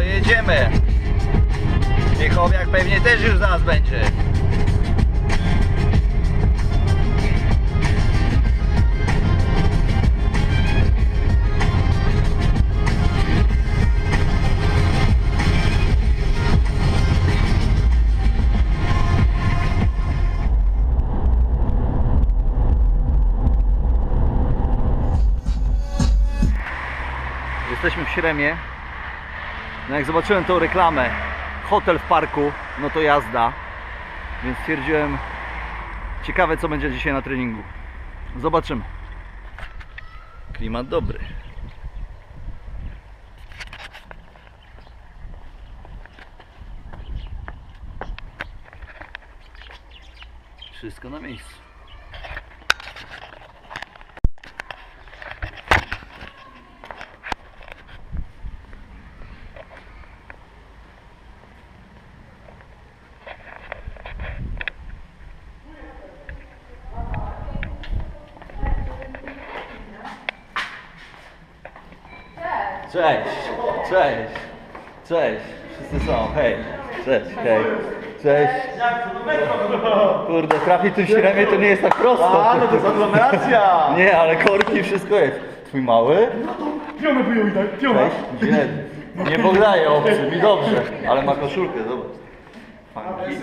jedziemy. Miechowiak pewnie też już zaraz będzie. Jesteśmy w Śremie. No jak zobaczyłem tą reklamę, hotel w parku, no to jazda. Więc stwierdziłem, ciekawe co będzie dzisiaj na treningu. Zobaczymy. Klimat dobry. Wszystko na miejscu. Cześć, cześć, cześć, wszyscy są, hej, cześć, hej, cześć. Kurde, trafić tu w Śremie to nie jest tak prosto. A, no to jest aglomeracja! Nie, ale korki, wszystko jest. Twój mały? Piomy wyjął i tak. Cześć, źle. Nie podaje obcy, mi dobrze, ale ma koszulkę, zobacz. Funky.